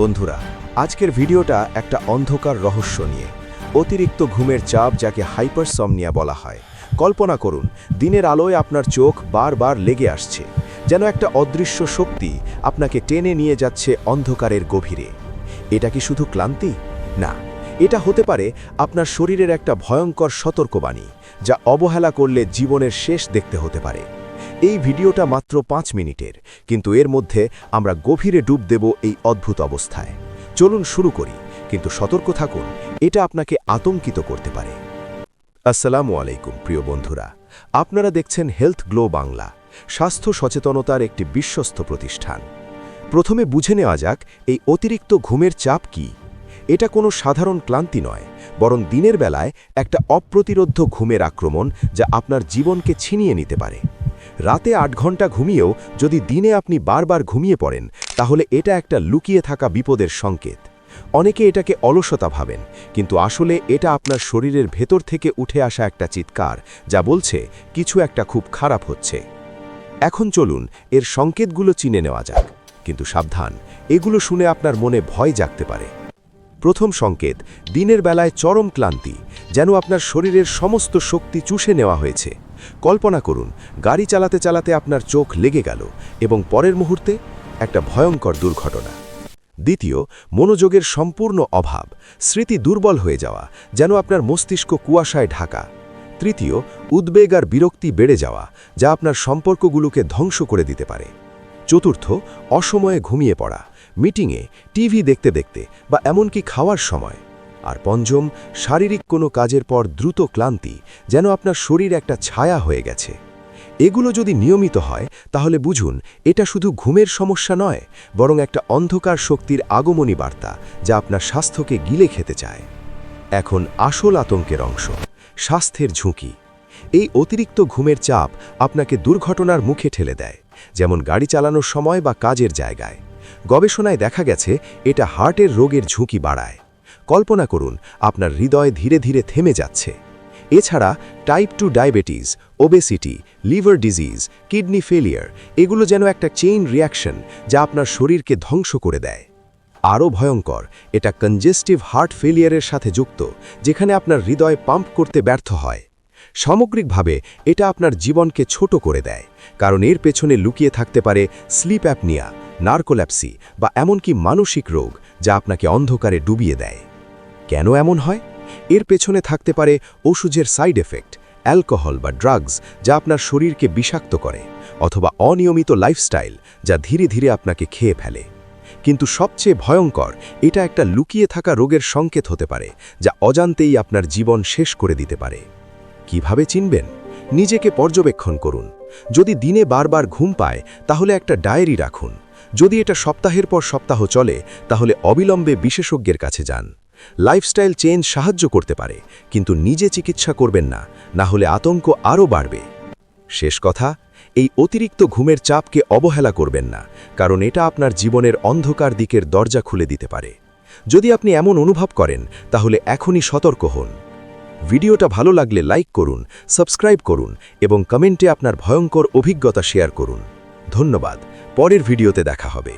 বন্ধুরা, আজকের ভিডিওটা একটা অন্ধকার রহস্য নিয়ে। অতিরিক্ত ঘুমের চাপ যাকে হাইপারসমনিয়া বলা হয়। কল্পনা করুন, দিনের আলোয় আপনার চোখ বারবার লেগে আসছে। যেন একটা অদৃশ্য শক্তি আপনাকে টেনে নিয়ে যাচ্ছে অন্ধকারের গভীরে। এটা কি শুধু ক্লান্তি? না, এটা হতে পারে আপনার শরীরের একটা ভয়ঙ্কর সতর্কবাণী, যা অবহেলা করলে জীবনের শেষ দেখতে হতে পারে। এই ভিডিওটা মাত্র পাঁচ মিনিটের, কিন্তু এর মধ্যে আমরা গভীরে ডুব দেব এই অদ্ভুত অবস্থায়। চলুন শুরু করি, কিন্তু সতর্ক থাকুন, এটা আপনাকে আতঙ্কিত করতে পারে। আসসালামু আলাইকুম, প্রিয় বন্ধুরা। আপনারা দেখছেন হেলথ গ্লো বাংলা, স্বাস্থ্য সচেতনতার একটি বিশ্বস্ত প্রতিষ্ঠান। প্রথমে বুঝে নেওয়া যাক, এই অতিরিক্ত ঘুমের চাপ কি? এটা কোনো সাধারণ ক্লান্তি নয়, বরং দিনের বেলায় একটা অপ্রতিরোধ্য ঘুমের আক্রমণ যা আপনার জীবনকে ছিনিয়ে নিতে পারে। রাতে আট ঘণ্টা ঘুমিয়েও যদি দিনে আপনি বারবার ঘুমিয়ে পড়েন, তাহলে এটা একটা লুকিয়ে থাকা বিপদের সংকেত। অনেকে এটাকে অলসতা ভাবেন, কিন্তু আসলে এটা আপনার শরীরের ভেতর থেকে উঠে আসা একটা চিৎকার, যা বলছে, কিছু একটা খুব খারাপ হচ্ছে। এখন চলুন, এর সংকেতগুলো চিনে নেওয়া যাক। কিন্তু সাবধান, এগুলো শুনে আপনার মনে ভয় জাগতে পারে। প্রথম সংকেত, দিনের বেলায় চরম ক্লান্তি, যেন আপনার শরীরের সমস্ত শক্তি চুষে নেওয়া হয়েছে। কল্পনা করুন, গাড়ি চালাতে চালাতে আপনার চোখ লেগে গেল এবং পরের মুহূর্তে একটা ভয়ঙ্কর দুর্ঘটনা। দ্বিতীয়, মনোযোগের সম্পূর্ণ অভাব, স্মৃতি দুর্বল হয়ে যাওয়া, যেন আপনার মস্তিষ্ক কুয়াশায় ঢাকা। তৃতীয়, উদ্বেগ আর বিরক্তি বেড়ে যাওয়া, যা আপনার সম্পর্কগুলোকে ধ্বংস করে দিতে পারে। চতুর্থ, অসময়ে ঘুমিয়ে পড়া, মিটিংয়ে, টিভি দেখতে দেখতে বা এমনকি খাওয়ার সময়। আর পঞ্চম, শারীরিক কোনো কাজের পর দ্রুত ক্লান্তি, যেন আপনার শরীর একটা ছায়া হয়ে গেছে। এগুলো যদি নিয়মিত হয়, তাহলে বুঝুন, এটা শুধু ঘুমের সমস্যা নয়, বরং একটা অন্ধকার শক্তির আগমনী বার্তা, যা আপনার স্বাস্থ্যকে গিলে খেতে চায়। এখন আসল আতঙ্কের অংশ, স্বাস্থ্যের ঝুঁকি। এই অতিরিক্ত ঘুমের চাপ আপনাকে দুর্ঘটনার মুখে ঠেলে দেয়, যেমন গাড়ি চালানোর সময় বা কাজের জায়গায়। গবেষণায় দেখা গেছে, এটা হার্টের রোগের ঝুঁকি বাড়ায়। কল্পনা করুন, আপনার হৃদয় ধীরে ধীরে থেমে যাচ্ছে। এছাড়া type two diabetes obesity liver disease kidney failure এগুলো যেন একটা চেইন রিয়াকশন যা আপনার শরীরকে ধ্বংস করে দেয়। আরও ভয়ঙ্কর, এটা কনজেস্টিভ হার্ট ফেলিয়ারের সাথে যুক্ত, যেখানে আপনার হৃদয় পাম্প করতে ব্যর্থ হয়। সামগ্রিকভাবে, এটা আপনার জীবনকে ছোট করে দেয়, কারণ এর পেছনে লুকিয়ে থাকতে পারে স্লিপ অ্যাপনিয়া নার্কোল্যাপসি বা এমনকি মানসিক রোগ, যা আপনাকে অন্ধকারে ডুবিয়ে দেয়। কেন এমন হয়? এর পেছনে থাকতে পারে ওষুধের সাইড এফেক্ট, অ্যালকোহল বা ড্রাগস, যা আপনার শরীরকে বিষাক্ত করে, অথবা অনিয়মিত লাইফস্টাইল, যা ধীরে ধীরে আপনাকে খেয়ে ফেলে। কিন্তু সবচেয়ে ভয়ঙ্কর, এটা একটা লুকিয়ে থাকা রোগের সংকেত হতে পারে, যা অজান্তেই আপনার জীবন শেষ করে দিতে পারে। কীভাবে চিনবেন? নিজেকে পর্যবেক্ষণ করুন। যদি দিনে বারবার ঘুম পায়, তাহলে একটা ডায়েরি রাখুন। যদি এটা সপ্তাহের পর সপ্তাহ চলে, তাহলে অবিলম্বে বিশেষজ্ঞের কাছে যান। লাইফস্টাইল চেঞ্জ সাহায্য করতে পারে, কিন্তু নিজে চিকিৎসা করবেন না না হলে আতঙ্ক আরও বাড়বে। শেষ কথা, এই অতিরিক্ত ঘুমের চাপকে অবহেলা করবেন না, কারণ এটা আপনার জীবনের অন্ধকার দিকের দরজা খুলে দিতে পারে। যদি আপনি এমন অনুভব করেন, তাহলে এখনই সতর্ক হন। ভিডিওটা ভালো লাগলে লাইক করুন, সাবস্ক্রাইব করুন এবং কমেন্টে আপনার ভয়ঙ্কর অভিজ্ঞতা শেয়ার করুন। ধন্যবাদ, পরের ভিডিওতে দেখা হবে।